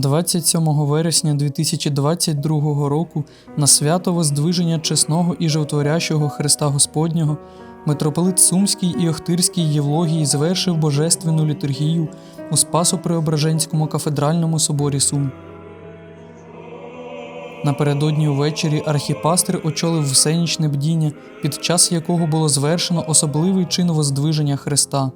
27 вересня 2022 року на свято Воздвиження чесного і животворящого Христа Господнього митрополит Сумський і Охтирський Євлогій звершив божественну літургію у Спасо-Преображенському кафедральному соборі Сум. Напередодні увечері архіпастир очолив всенічне бдіння, під час якого було звершено особливий чин Воздвиження Христа.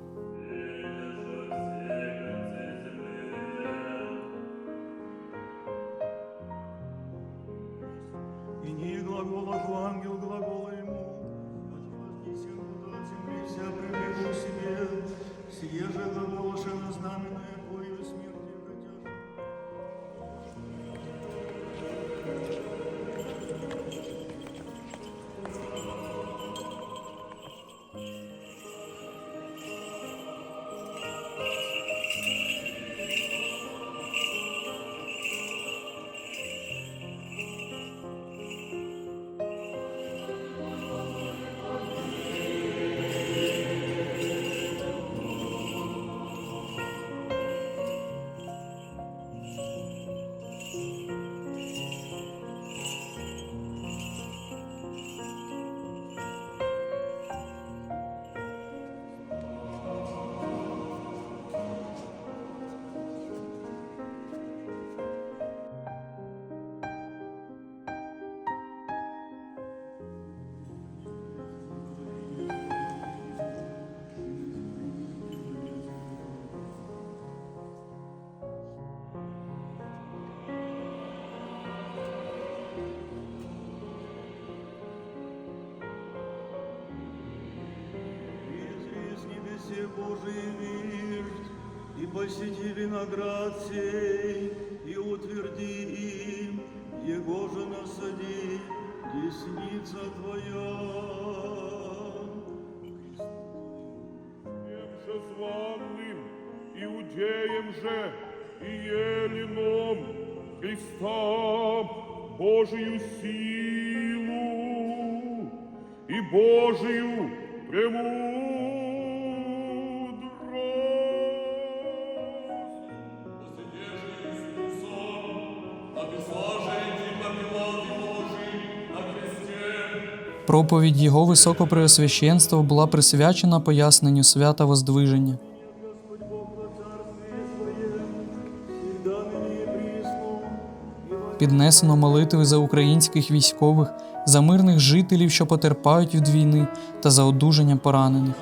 И не глаголах ангел глагола ему, Отвратись куда земли вся прибегу себе, сие же глаголошено знаменное Небесе Божий виждь, и посети виноград сей, и утверди им, его же насади, десница твоя. Же званным Иудеем же и Елином Христа Божию силу и Божию премудрость. Проповідь його високопреосвященства була присвячена поясненню свята Воздвиження. Піднесено молитви за українських військових, за мирних жителів, що потерпають від війни, та за одужання поранених.